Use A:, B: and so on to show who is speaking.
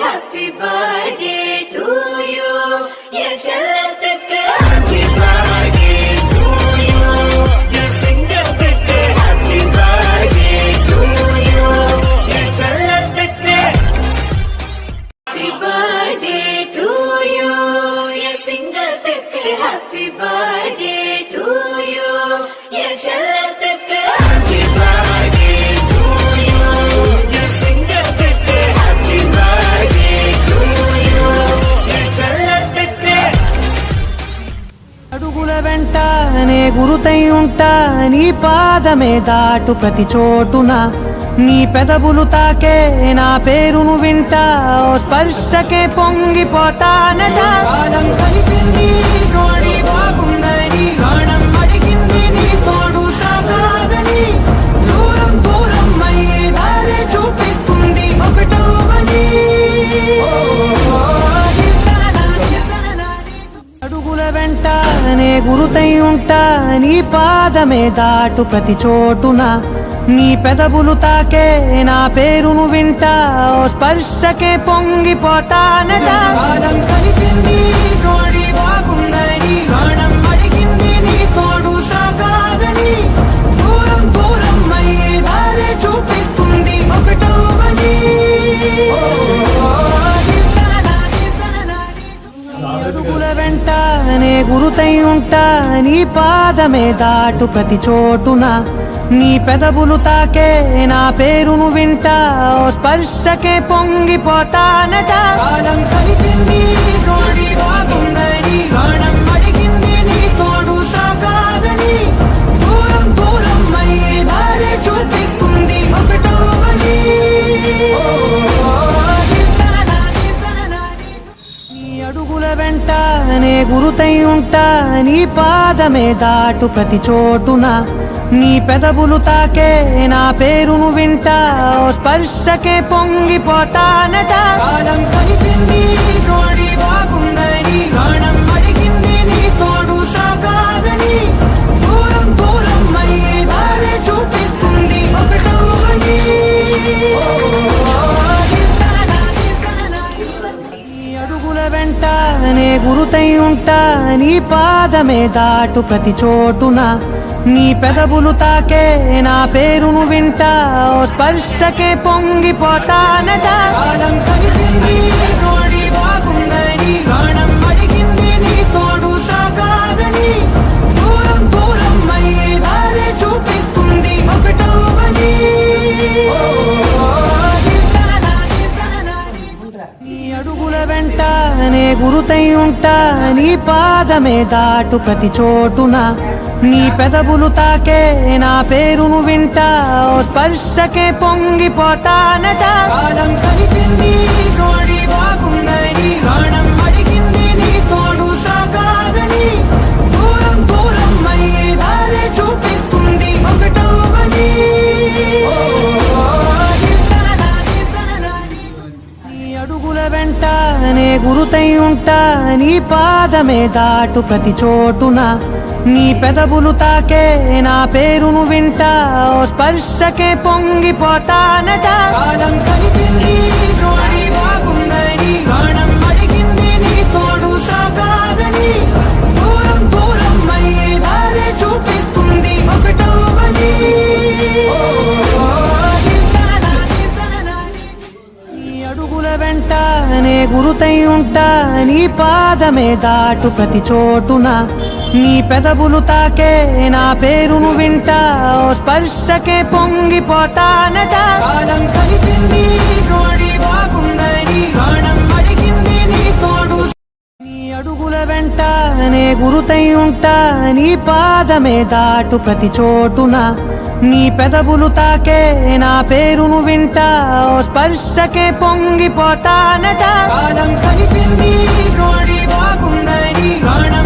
A: Happy birthday to you என் செல்லத்துக்கு happy birthday to you என் சிங்கத்துக்கு ஹாப்பி பர்த்டே டு யூ என் செல்லத்துக்கு
B: ஹாப்பி பர்த்டே டு யூ என் சிங்கத்துக்கு ஹாப்பி பர்த்டே నే ఉంటా నీ పాదమే దాటు ప్రతి చోటున. నీ పెదవులు తాకే నా పేరును వింటా ఓ స్పర్శకే పొంగిపోతానట. కాలం కలిపింది. నే గురుతై ఉంటా నీ పాదమే దాటు ప్రతి చోటున. నీ పెదవులు తాకే నా పేరును వింటా ఓ స్పర్శకే పొంగిపోతానట. కనిపింది అడుగుల వెంట నే గురుతై ఉంటా నీ పాదమే దాటు ప్రతి చోటున. నీ పెదవులు తాకే నా పేరును వింటా ఓ స్పర్శకే పొంగిపోతానట. కాలం కలిపింది జోడి అడుగుల వెంట నే గురుతై ఉంటా నీ పాదమే దాటు ప్రతి చోటున. నీ పెదవులు తాకే నా పేరును వింటా ఓ స్పర్శకే పొంగిపోతానట కాలం కలిపింది నే గురుతై ఉంటా నీ పాదమే దాటు ప్రతి చోటున. నీ పెదవులు తాకే నా పేరును వింటా ఓ స్పర్శకే పొంగిపోతానట. కాలం కలిపింది గురుతై ఉంటా నీ పాదమే దాటు ప్రతి చోటున. నీ పెదవులు తాకే నా పేరును వింటా ఓ స్పర్శకే పొంగిపోతానట. కాలం కలిపింది గురుతై ఉంటా నీ పాదమే దాటు ప్రతి చోటున. నీ పెదవులు తాకే నా పేరును వింటా ఓ స్పర్శకే పొంగిపోతానట. గురుతై ఉంటా నీ పాదమే దాటు ప్రతి చోటున. నీ పెదవులు తాకే నా పేరును వింటా ఓ స్పర్శకే పొంగిపోతానట. కాలం కలిపింది జోడి బాగుందని గానం అడిగింది నీ తోడు నీ అడుగుల వెంట నే గురుతై ఉంటా నీ పాదమే దాటు ప్రతి చోటున. నీ పెదవులు తాకే నా పేరును వింటా ఓ స్పర్శకే పొంగిపోతానట. కాలం కలిపింది జోడి బాగుందని ప్రాణం